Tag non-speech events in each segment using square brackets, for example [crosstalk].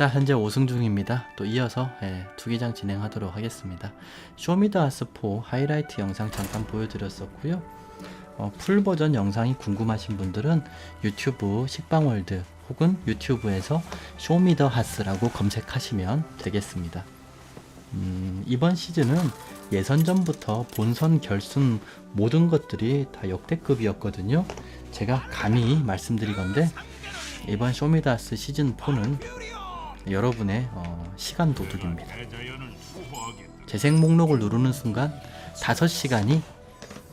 자 현재 5승 중입니다. 또 이어서 예, 투기장 진행하도록 하겠습니다. 쇼미더아스4 하이라이트 영상 잠깐 보여드렸었고요. 어, 풀 버전 영상이 궁금하신 분들은 유튜브 식빵월드 혹은 유튜브에서 쇼미더하스라고 검색하시면 되겠습니다. 음, 이번 시즌은 예선전부터 본선 결승 모든 것들이 다 역대급이었거든요. 제가 감히 말씀드리건데 이번 쇼미더하스 시즌 4는 여러분의 어, 시간 도둑입니다. 재생 목록을 누르는 순간 5시간이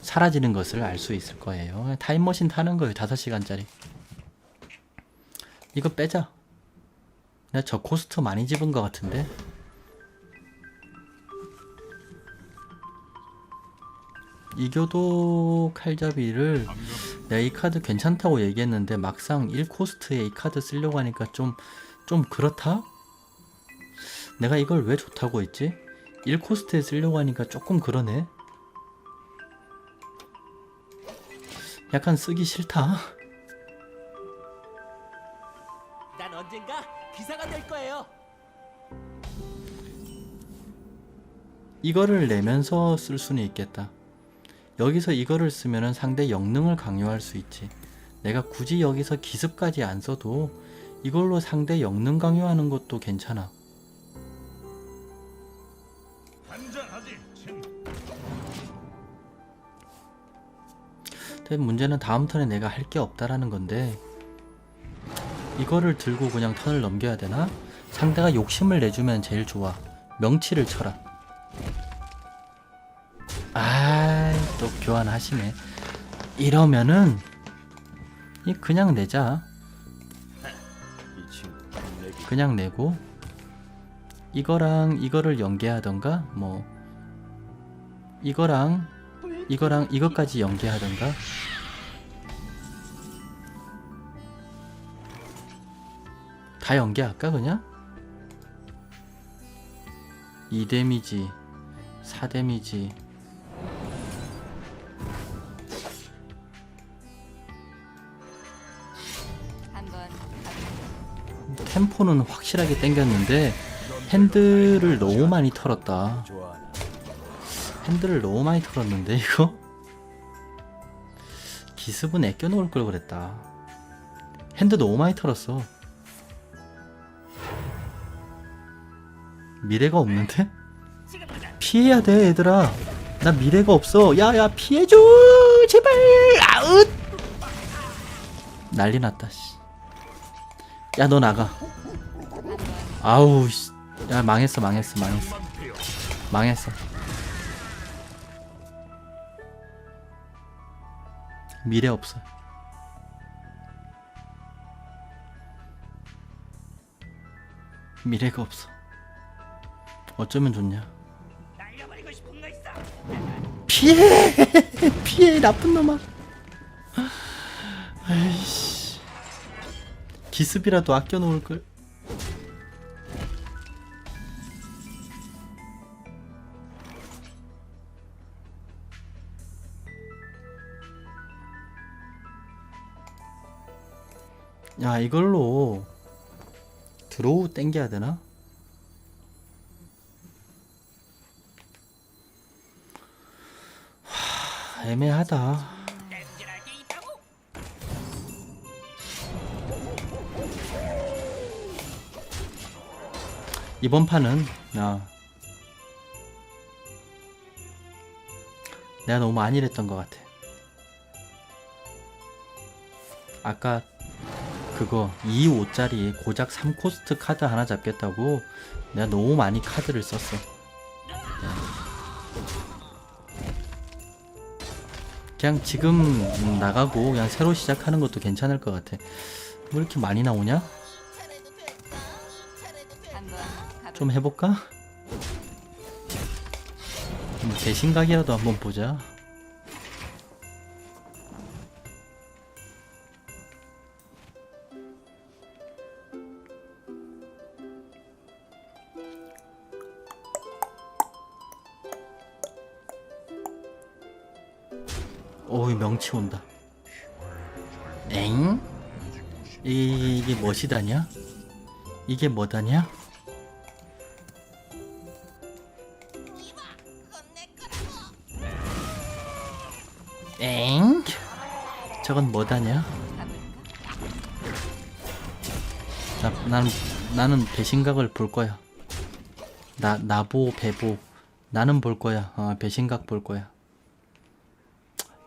사라지는 것을 알 수 있을 거예요. 타임머신 타는 거예요. 5시간짜리. 이거 빼자. 내가 저 코스트 많이 집은 것 같은데. 이교도 칼잡이를 내가 이 카드 괜찮다고 얘기했는데 막상 1코스트에 이 카드 쓰려고 하니까 좀, 좀 그렇다? 내가 이걸 왜 좋다고 했지? 1코스트에 쓰려고 하니까 조금 그러네. 약간 쓰기 싫다. 난 언젠가 기사가 될 거예요. 이거를 내면서 쓸 수는 있겠다. 여기서 이거를 쓰면은 상대 영능을 강요할 수 있지. 내가 굳이 여기서 기습까지 안 써도 이걸로 상대 영능 강요하는 것도 괜찮아. 근데 문제는 다음 턴에 내가 할 게 없다라는 건데 이거를 들고 그냥 턴을 넘겨야 되나? 상대가 욕심을 내주면 제일 좋아. 명치를 쳐라. 아, 또 교환하시네. 이러면은 이 그냥 내자. 그냥 내고 이거랑 이거를 연계하던가 뭐 이거랑 이거랑 이것까지 연계하던가 다 연계할까 그냥? 2 데미지 4 데미지 템포는 확실하게 땡겼는데 핸들을 너무 많이 털었다. 핸들을 너무 많이 털었는데 이거 기습은 애껴 놓을 걸 그랬다. 핸드 너무 많이 털었어. 미래가 없는데? 피해야 돼 얘들아. 나 미래가 없어. 야야 피해줘 제발. 아웃. 난리 났다. 씨. 야 너 나가. 아우 씨. 야 망했어 망했어 망했어. 망했어. 미래 없어. 미래가 없어. 어쩌면 좋냐? 피해! [laughs] 피해 나쁜 놈아. 아이씨. 기습이라도 아껴 놓을 걸. 야 이걸로 드로우 땡겨야 되나? 하, 애매하다. 이번 판은 나 내가 너무 안일했던 것 같아. 아까 그거 2, 5짜리 고작 3코스트 카드 하나 잡겠다고 내가 너무 많이 카드를 썼어. 네. 그냥 지금 나가고 그냥 새로 시작하는 것도 괜찮을 것 같아. 왜 이렇게 많이 나오냐? 좀 해볼까? 뭐 대신각이라도 한번 보자. 오이 명치 온다. 엥? 이, 이게 멋이다냐? 이게 뭐다냐? 엥? 저건 뭐다냐? 나, 나는 나는 배신각을 볼 거야. 나 나보 배보 나는 볼 거야. 어, 배신각 볼 거야.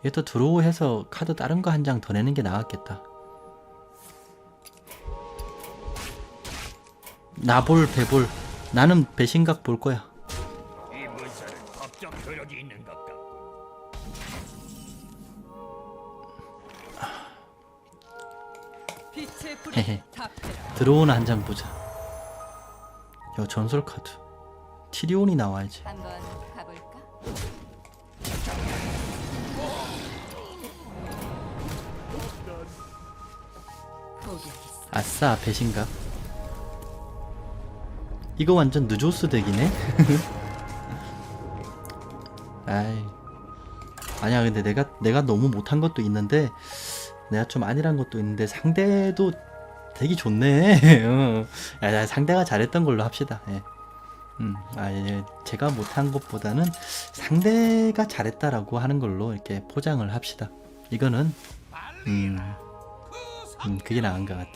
얘또 드로우 해서 카드 다른 거 한 장 더 내는 게 나았겠다. 나볼 배볼 나는 배신각 볼 거야. 드로우는 한장 보자. 요 전설 카드. 티리온이 나와야지. 한번 가볼까? 포기했어. 아싸 배신각. 이거 완전 느조스 덱이네. [laughs] 아이. 아니야 근데 내가 내가 너무 못한 것도 있는데 내가 좀 아니란 것도 있는데 상대도 되게 좋네. [laughs] 어. 야, 야, 상대가 잘했던 걸로 합시다. 예. 음, 아, 예. 제가 못한 것보다는 상대가 잘했다라고 하는 걸로 이렇게 포장을 합시다. 이거는 음, 음 그게 나은 것 같아.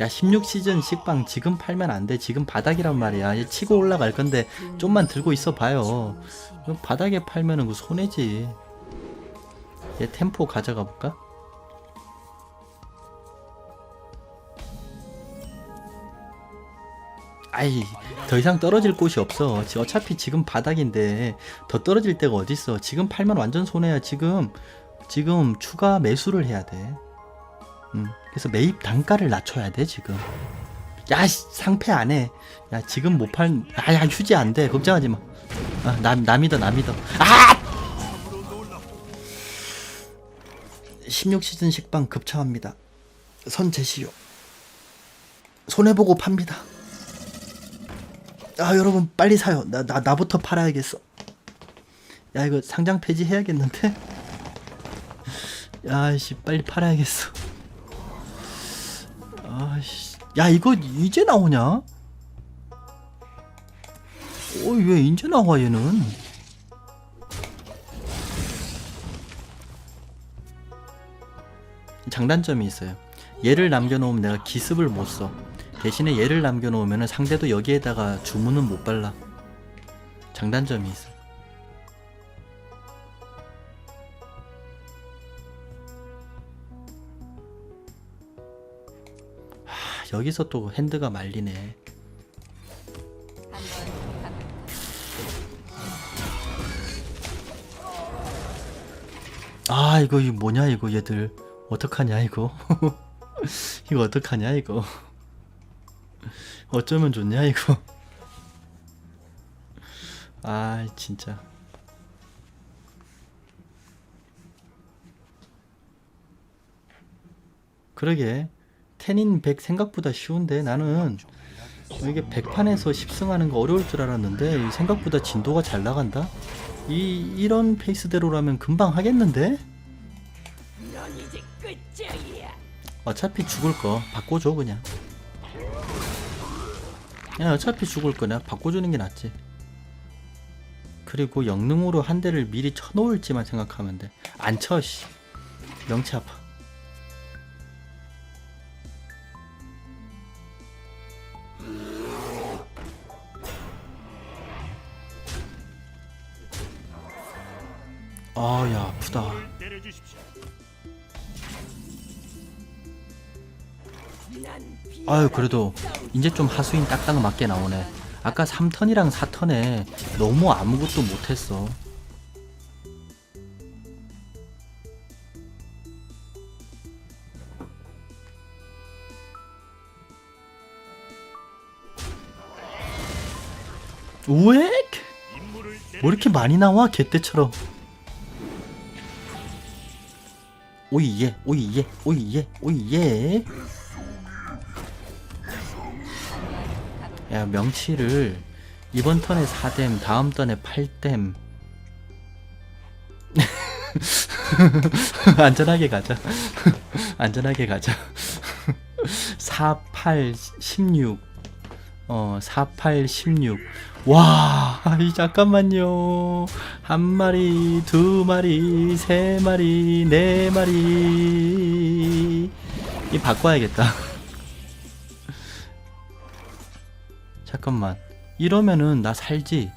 야, 16시즌 식빵 지금 팔면 안 돼. 지금 바닥이란 말이야. 얘 치고 올라갈 건데 좀만 들고 있어 봐요. 바닥에 팔면은 그 손해지. 얘 템포 가져가 볼까? 아이 더 이상 떨어질 곳이 없어. 지- 어차피 지금 바닥인데 더 떨어질 데가 어딨어? 지금 팔면 완전 손해야. 지금 지금 추가 매수를 해야 돼. 음, 그래서 매입 단가를 낮춰야 돼 지금. 야 씨, 상패 안해. 야 지금 못 팔 아야 휴지 안돼. 걱정하지 마. 아, 남, 남이다 남이다 아! 16시즌 식빵 급차합니다. 선 제시오 손해보고 팝니다 아 여러분 빨리 사요. 나, 나 나부터 팔아야겠어. 야 이거 상장 폐지 해야겠는데? 야씨 빨리 팔아야겠어. 아씨. 야 이거 이제 나오냐? 어왜 이제 나와 얘는? 장단점이 있어요. 얘를 남겨놓으면 내가 기습을 못 써 대신에 얘를 남겨놓으면 상대도 여기에다가 주문은 못 발라. 장단점이 있어. 하, 여기서 또 핸드가 말리네. 아 이거 뭐냐 이거 얘들 어떡하냐 이거 [laughs] 이거 어떡하냐 이거 어쩌면 좋냐 이거? 아 진짜. 그러게. 테닌 100 생각보다 쉬운데 나는 이게 100판에서 10승하는 거 어려울 줄 알았는데 생각보다 진도가 잘 나간다? 이 이런 페이스대로라면 금방 하겠는데? 어차피 죽을 거 바꿔줘 그냥. 야 어차피 죽을 거냐 바꿔주는 게 낫지. 그리고 영능으로 한 대를 미리 쳐놓을지만 생각하면 돼. 안 쳐, 씨. 명치 아파. 아, 야, 아프다. 아유 그래도 이제 좀 하수인 딱딱 맞게 나오네. 아까 3턴이랑 4턴에 너무 아무것도 못했어? 임무를 뭐 이렇게 많이 나와 개떼처럼? 오이예 오이예 오이예 오이예 야 명치를 이번 턴에 4댐 다음 턴에 8댐 [laughs] 안전하게 가자 [laughs] 안전하게 가자 4, 8, 16 어, 48, 16. 와, 이 잠깐만요. 한 마리, 두 마리, 세 마리, 네 마리. 이 바꿔야겠다. [laughs] 잠깐만. 이러면은 나 살지.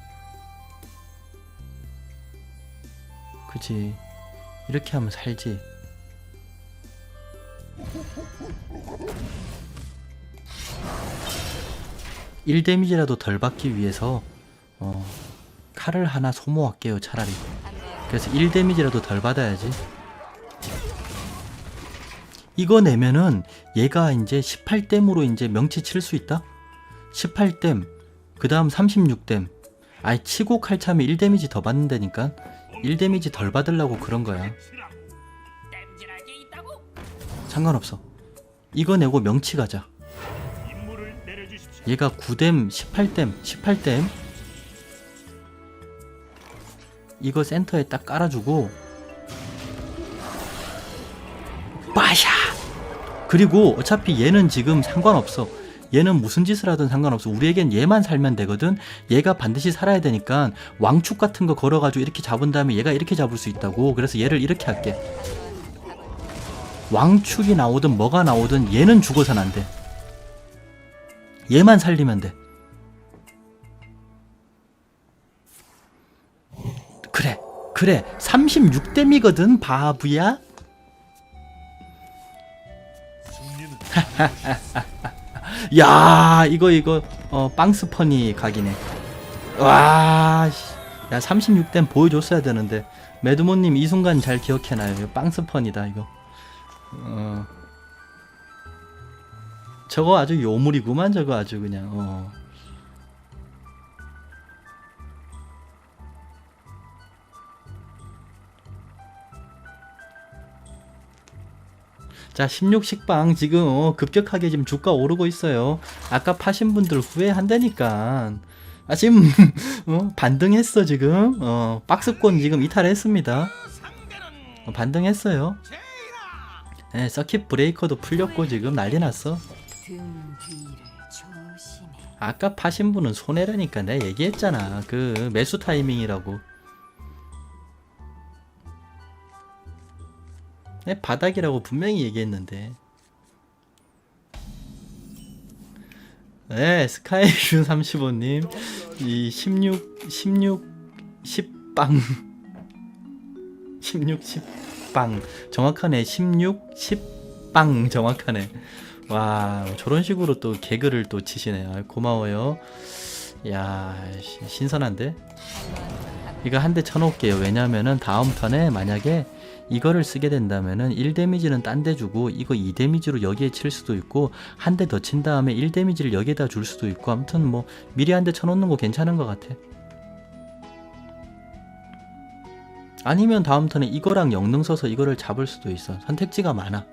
그지. 이렇게 하면 살지. 일 데미지라도 덜 받기 위해서 어, 칼을 하나 소모할게요 차라리 그래서 1 데미지라도 덜 받아야지 이거 내면은 얘가 이제 18댐으로 이제 명치 칠 수 있다 18댐 그 다음 36댐. 아예 치고 칼 차면 1 데미지 더 받는다니까. 1 데미지 덜 받으려고 그런 거야. 상관없어. 이거 내고 명치 가자. 얘가 9댐 18댐 18댐. 이거 센터에 딱 깔아주고. 빠샤! 그리고 어차피 얘는 지금 상관없어 얘는 무슨 짓을 하든 상관없어. 우리에겐 얘만 살면 되거든. 얘가 반드시 살아야 되니까 왕축 같은 거 걸어가지고 이렇게 잡은 다음에 얘가 이렇게 잡을 수 있다고. 그래서 얘를 이렇게 할게. 왕축이 나오든 뭐가 나오든 얘는 죽어선 안 돼. 얘만 살리면 돼. 그래 그래. 36댐이거든 바보야 [laughs] 야 이거 이거 어 빵스퍼니 각이네. 와 씨. 야 36댐 보여줬어야 되는데. 매드모님 이 순간 잘 기억해놔요. 이거 빵스퍼니다 이거. 어. 저거 아주 요물이구만 저거 아주 그냥. 어 자, 16식빵 지금 어, 급격하게 지금 주가 오르고 있어요. 아까 파신 분들 후회한다니까. 아, 지금 [laughs] 어, 반등했어 지금. 어, 박스권 지금 이탈했습니다. 어, 반등했어요. 네, 서킷 브레이커도 풀렸고 지금 난리 났어. 아까 파신 분은 손해라니까 내가 얘기했잖아. 그 매수 타이밍이라고. 바닥이라고 분명히 얘기했는데. 네, 스카이뷰 35님. 이 16, 16, 10빵. 16, 10빵. 정확하네. 16, 10빵. 정확하네. 와, 저런 식으로 또 개그를 또 치시네. 아, 고마워요. 야, 시- 신선한데? 이거 한 대 쳐놓을게요. 왜냐면은 다음 턴에 만약에 이거를 쓰게 된다면은 1 데미지는 딴 데 주고 이거 2 데미지로 여기에 칠 수도 있고 한 대 더 친 다음에 1 데미지를 여기에다 줄 수도 있고 아무튼 뭐 미리 한 대 쳐놓는 거 괜찮은 것 같아. 아니면 다음 턴에 이거랑 영능 써서 이거를 잡을 수도 있어. 선택지가 많아.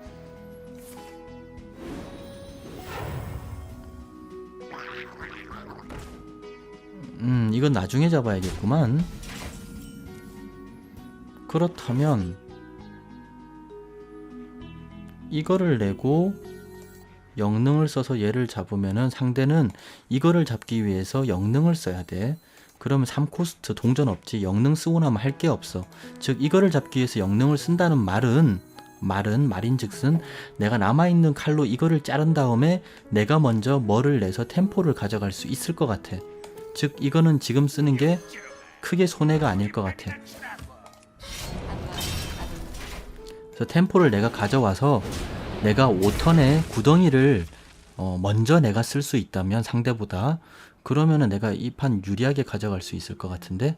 음, 이건 나중에 잡아야겠구만. 그렇다면 이거를 내고 영능을 써서 얘를 잡으면은 상대는 이거를 잡기 위해서 영능을 써야 돼. 그러면 3코스트 동전 없지. 영능 쓰고 나면 할 게 없어. 즉 이거를 잡기 위해서 영능을 쓴다는 말은 말은 말인즉슨 내가 남아 있는 칼로 이거를 자른 다음에 내가 먼저 뭐를 내서 템포를 가져갈 수 있을 것 같아. 즉 이거는 지금 쓰는 게 크게 손해가 아닐 것 같아. 그래서 템포를 내가 가져와서 내가 5턴의 구덩이를 어, 먼저 내가 쓸 수 있다면 상대보다 그러면은 내가 이 판 유리하게 가져갈 수 있을 것 같은데.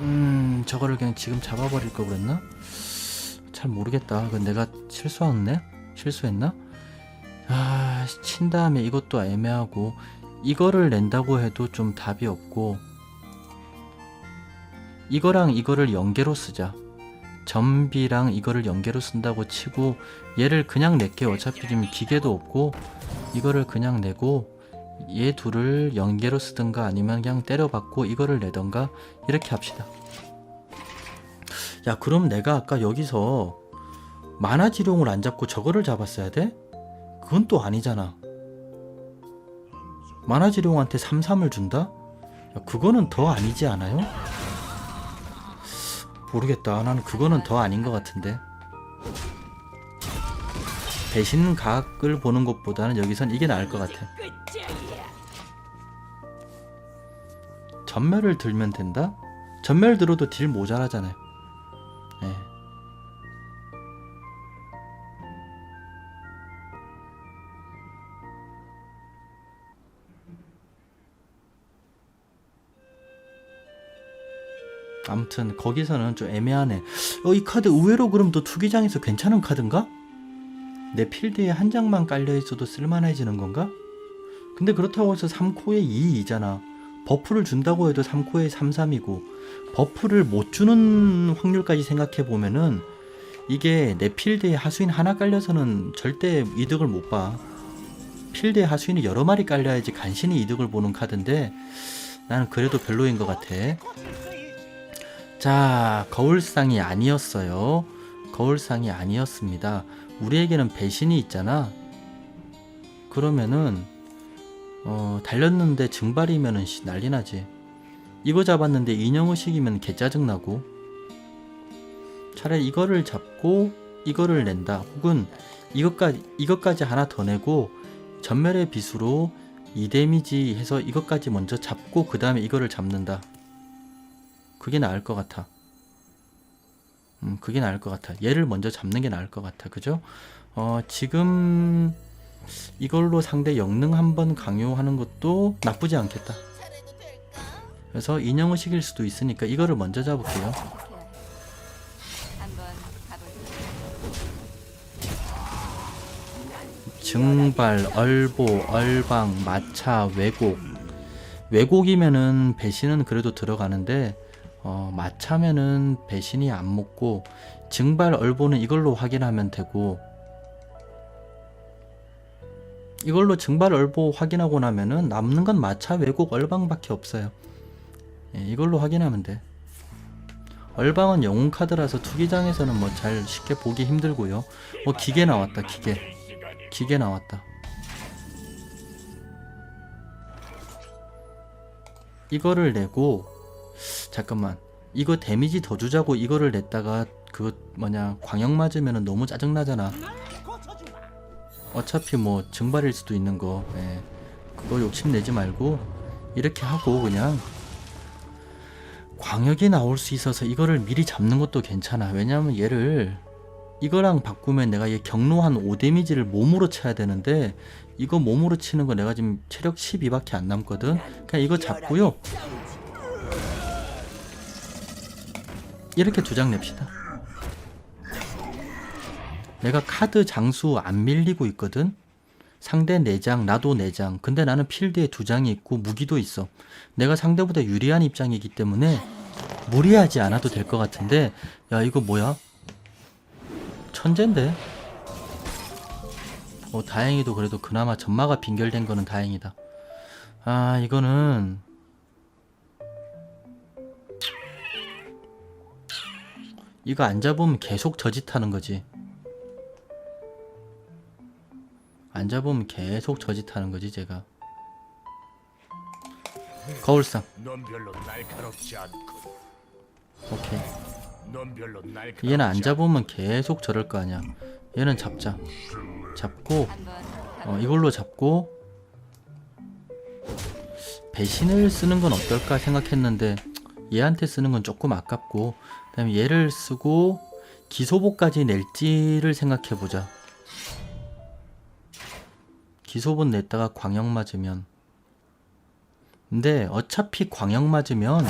음 저거를 그냥 지금 잡아버릴 걸 그랬나? 잘 모르겠다. 그 내가 실수했네? 실수했나? 아, 친 다음에 이것도 애매하고 이거를 낸다고 해도 좀 답이 없고 이거랑 이거를 연계로 쓰자. 점비랑 이거를 연계로 쓴다고 치고 얘를 그냥 낼게 어차피 지금 기계도 없고 이거를 그냥 내고 얘 둘을 연계로 쓰든가 아니면 그냥 때려받고 이거를 내던가 이렇게 합시다. 야 그럼 내가 아까 여기서 만화 지룡을 안 잡고 저거를 잡았어야 돼? 그건 또 아니잖아. 만화지룡한테 3-3을 준다? 야, 그거는 더 아니지 않아요? 모르겠다. 나는 그거는 더 아닌 것 같은데. 배신 각을 보는 것보다는 여기선 이게 나을 것 같아. 전멸을 들면 된다? 전멸 들어도 딜 모자라잖아요. 예. 아무튼 거기서는 좀 애매하네. 어, 이 카드 의외로 그럼 또 투기장에서 괜찮은 카드인가? 내 필드에 한 장만 깔려 있어도 쓸만해지는 건가? 근데 그렇다고 해서 3코에 2이잖아. 버프를 준다고 해도 3코에 3, 3이고 버프를 못 주는 확률까지 생각해 보면은 이게 내 필드에 하수인 하나 깔려서는 절대 이득을 못 봐. 필드에 하수인이 여러 마리 깔려야지 간신히 이득을 보는 카드인데 나는 그래도 별로인 것 같아. 자, 거울상이 아니었어요. 거울상이 아니었습니다. 우리에게는 배신이 있잖아. 그러면은 어, 달렸는데 증발이면은 씨, 난리 나지. 이거 잡았는데 인형의식이면 개 짜증 나고. 차라리 이거를 잡고 이거를 낸다. 혹은 이것까지 이것까지 하나 더 내고 전멸의 비수로 2 데미지 해서 이것까지 먼저 잡고 그 다음에 이거를 잡는다. 그게 나을 것 같아. 음, 그게 나을 것 같아. 얘를 먼저 잡는 게 나을 것 같아. 그죠? 어, 지금 이걸로 상대 영능 한번 강요하는 것도 나쁘지 않겠다. 그래서 시킬 수도 있으니까 이거를 먼저 잡을게요. 증발, 얼보, 얼방, 마차, 왜곡. 왜곡이면은 배신은 그래도 들어가는데 어, 마차면은 배신이 안 먹고 증발, 얼보는 이걸로 확인하면 되고 이걸로 증발, 얼보 확인하고 나면은 남는 건 마차, 왜곡, 얼방밖에 없어요. 예, 이걸로 확인하면 돼. 얼방은 영웅 카드라서 투기장에서는 뭐 잘 쉽게 보기 힘들고요. 어 기계 나왔다 기계. 기계 나왔다. 이거를 내고 잠깐만 이거 데미지 더 주자고 이거를 냈다가 그 뭐냐 광역 맞으면 너무 짜증 나잖아. 어차피 뭐 증발일 수도 있는 거. 예. 그거 욕심 내지 말고 이렇게 하고 그냥 광역이 나올 수 있어서 이거를 미리 잡는 것도 괜찮아. 왜냐면 얘를 이거랑 바꾸면 내가 얘 경로 한 5 데미지를 몸으로 쳐야 되는데 이거 몸으로 치는 거 내가 지금 체력 12밖에 안 남거든. 그냥 이거 잡고요. 이렇게 두 장 냅시다. 내가 카드 장수 안 밀리고 있거든. 상대 4장, 나도 4장. 근데 나는 필드에 두 장이 있고 무기도 있어. 내가 상대보다 유리한 입장이기 때문에 무리하지 않아도 될 것 같은데 야 이거 뭐야? 천재인데? 어 다행히도 그래도 그나마 점마가 빙결된 거는 다행이다. 아 이거는 이거 안 잡으면 계속 저짓하는 거지. 안 잡으면 계속 저짓하는 거지 제가. 거울상 오케이. 얘는 안 잡으면 계속 저럴 거 아니야. 얘는 잡자. 잡고 어, 이걸로 잡고 배신을 쓰는 건 어떨까 생각했는데 얘한테 쓰는 건 조금 아깝고 그다음에 얘를 쓰고 기소보까지 낼지를 생각해 보자. 기소본 냈다가 광역 맞으면 근데 어차피 광역 맞으면?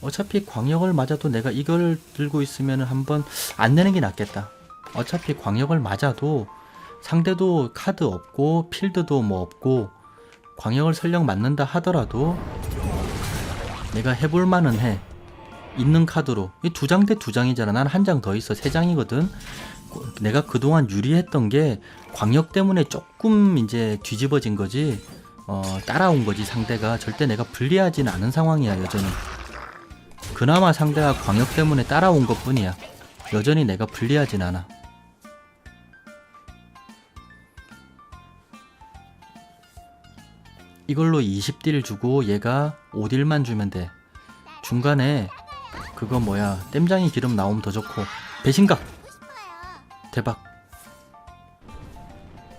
어차피 광역을 맞아도 내가 이걸 들고 있으면 한번 안 내는 게 낫겠다. 어차피 광역을 맞아도 상대도 카드 없고 필드도 뭐 없고 광역을 설령 맞는다 하더라도 내가 해볼 만은 해. 있는 카드로. 이두장 대 두 장이잖아. 난 한 장 더 있어. 세 장이거든. 내가 그동안 유리했던 게 광역 때문에 조금 이제 뒤집어진 거지. 어, 따라온 거지 상대가. 절대 내가 불리하진 않은 상황이야 여전히. 그나마 상대가 광역 때문에 따라온 것 뿐이야. 여전히 내가 불리하진 않아. 이걸로 20딜 주고 얘가 5딜만 주면 돼. 중간에 그거 뭐야. 땜장이 기름 나오면 더 좋고. 배신각. 대박.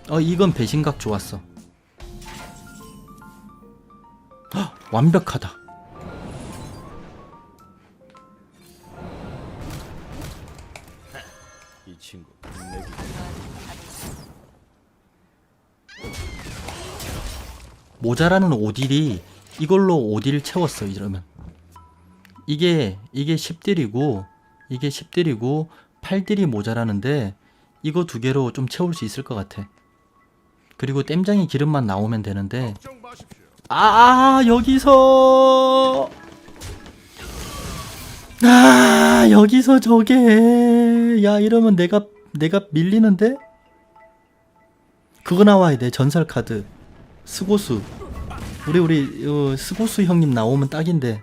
어 이건 배신각 좋았어. 헉, 완벽하다. 이 친구 내기. 모자라는 오딜이 이걸로 오딜 채웠어 이러면 이게 이게 10딜이고 이게 10딜이고 8딜이 모자라는데 이거 두 개로 좀 채울 수 있을 것 같아. 그리고 땜장이 기름만 나오면 되는데. 아 여기서! 아 여기서 저게 야 이러면 내가 내가 밀리는데? 그거 나와야 돼 전설 카드. 스고수. 우리 우리 어, 스고수 형님 나오면 딱인데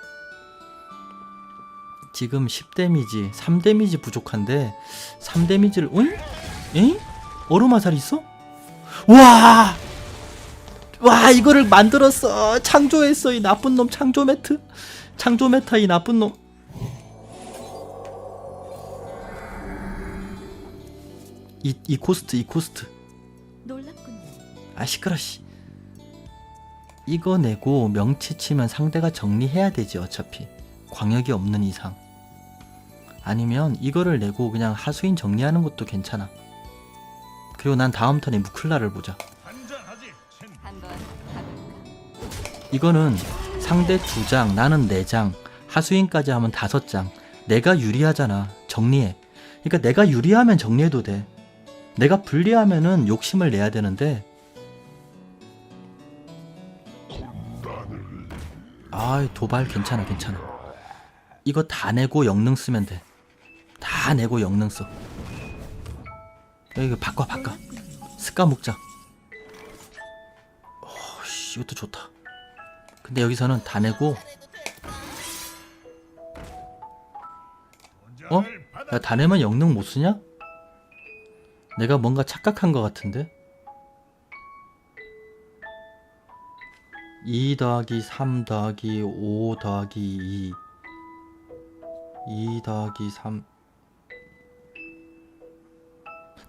지금 10데미지 3데미지 부족한데 3데미지를 응? 응? 얼음화살 있어? 와! 와 이거를 만들었어 창조했어 이 나쁜 놈 창조 매트 창조 메타 이 나쁜 놈 이, 이 코스트 이 코스트. 아 시끄러 씨 이거 내고 명치 치면 상대가 정리해야 되지 어차피 광역이 없는 이상 아니면 이거를 내고 그냥 하수인 정리하는 것도 괜찮아 그리고 난 다음 턴에 무클라를 보자? 이거는 상대 두 장, 나는 네 장, 하수인까지 하면 다섯 장. 내가 유리하잖아. 정리해. 그러니까 내가 유리하면 정리해도 돼. 내가 불리하면은 욕심을 내야 되는데. 아, 도발 괜찮아, 괜찮아. 이거 다 내고 영능 쓰면 돼. 다 내고 영능 써. 야, 이거 바꿔, 바꿔. 스카 목장. 어, 씨, 이것도 좋다. 근데 여기서는 다 내고 어? 야, 다 내면 영능 못 쓰냐? 내가 뭔가 착각한 것 같은데? 2 더하기 3 더하기 5 더하기 2 2 더하기 3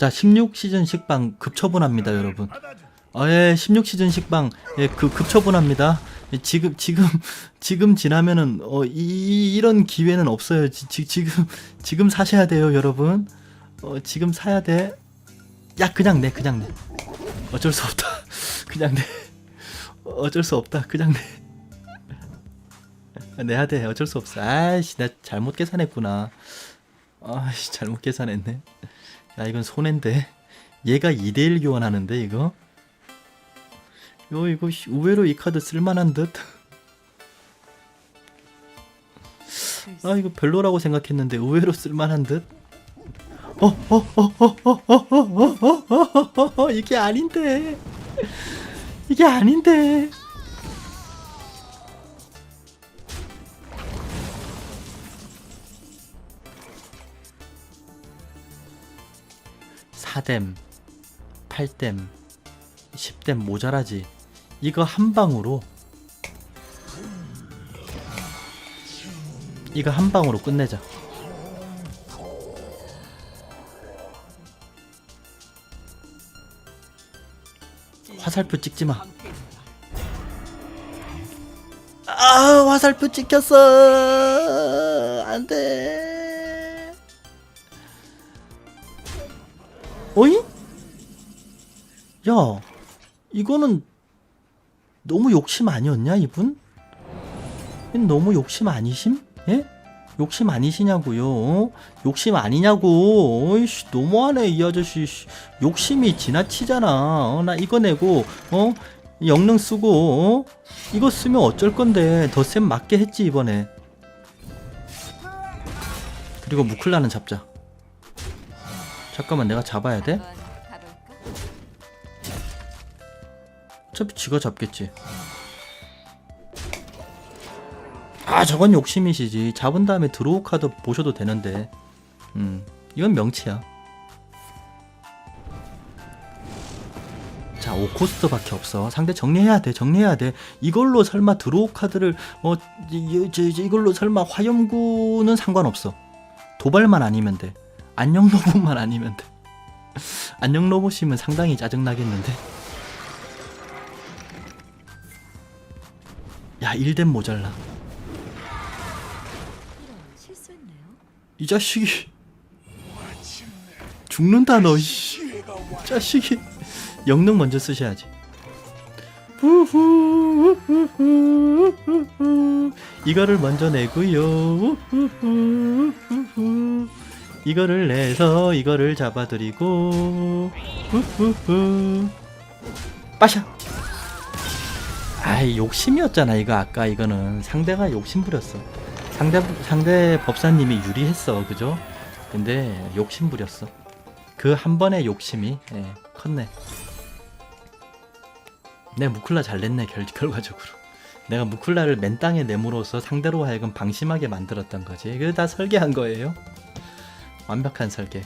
자, 16시즌 식빵 급처분합니다, 여러분. 아, 예, 16시즌 식빵, 예, 그, 급처분합니다. 예, 지금, 지금, [laughs] 지금 지나면은, 어, 이, 이런 기회는 없어요. 지, 지, 지금, 지금 사셔야 돼요, 여러분. 어, 지금 사야 돼. 야, 그냥 내, 그냥 내. 어쩔 수 없다. [laughs] 그냥 내. 어쩔 수 없다. 그냥 내. 아, [laughs] 내야 돼. 어쩔 수 없어. 아이씨, 나 잘못 계산했구나. 아이씨, 잘못 계산했네. 야, 이건 손해인데. 얘가 2대1 교환하는데, 이거? 이거 이거 씨, 의외로 이 카드 쓸만한 듯. 아 이거 별로라고 생각했는데 의외로 쓸만한 듯. 어 어 어 어 어 어 어 어 어어 이게 아닌데. 이게 아닌데. 사댐, 팔댐, 10댐 모자라지. 이거 한 방으로 이거 한 방으로 끝내자. 화살표 찍지 마. 아, 화살표 찍혔어. 안 돼. 야, 이거는 너무 욕심 아니었냐, 이분? 너무 욕심 아니심? 예? 욕심 아니시냐고요? 어? 욕심 아니냐고? 어이씨, 너무하네, 이 아저씨. 씨. 욕심이 지나치잖아. 어, 나 이거 내고, 어? 영능 쓰고, 어? 이거 쓰면 어쩔 건데, 덧셈 맞게 했지, 이번에. 그리고 무클라는 잡자. 잠깐만, 내가 잡아야 돼? 어차피 지가 잡겠지. 아 저건 욕심이시지. 잡은 다음에 드로우 카드 보셔도 되는데. 음 이건 명치야. 자 5코스트밖에 없어. 상대 정리해야 돼. 정리해야 돼. 이걸로 설마 드로우 카드를 어 이, 이, 이, 이걸로 설마 화염구는 상관없어. 도발만 아니면 돼. 안녕 로봇만 아니면 돼. [laughs] 안녕 로봇이면 상당히 짜증 나겠는데. 야, 1댐 모자라. 이런 실수했네요. 이 자식이 죽는다 너. 씨. 이 자식이 영능 먼저 쓰셔야지. 이거를 먼저 내고요. 이거를 내서 이거를 잡아드리고. 빠샤. 아이 욕심이었잖아 이거 아까 이거는 상대가 욕심 부렸어. 상대 상대 법사님이 유리했어 그죠? 근데 욕심 부렸어. 그 한 번의 욕심이 예, 컸네. 내 무클라 잘 냈네 결, 결과적으로. 내가 무클라를 맨 땅에 내므로써 상대로 하여금 방심하게 만들었던 거지. 그거 다 설계한 거예요. 완벽한 설계.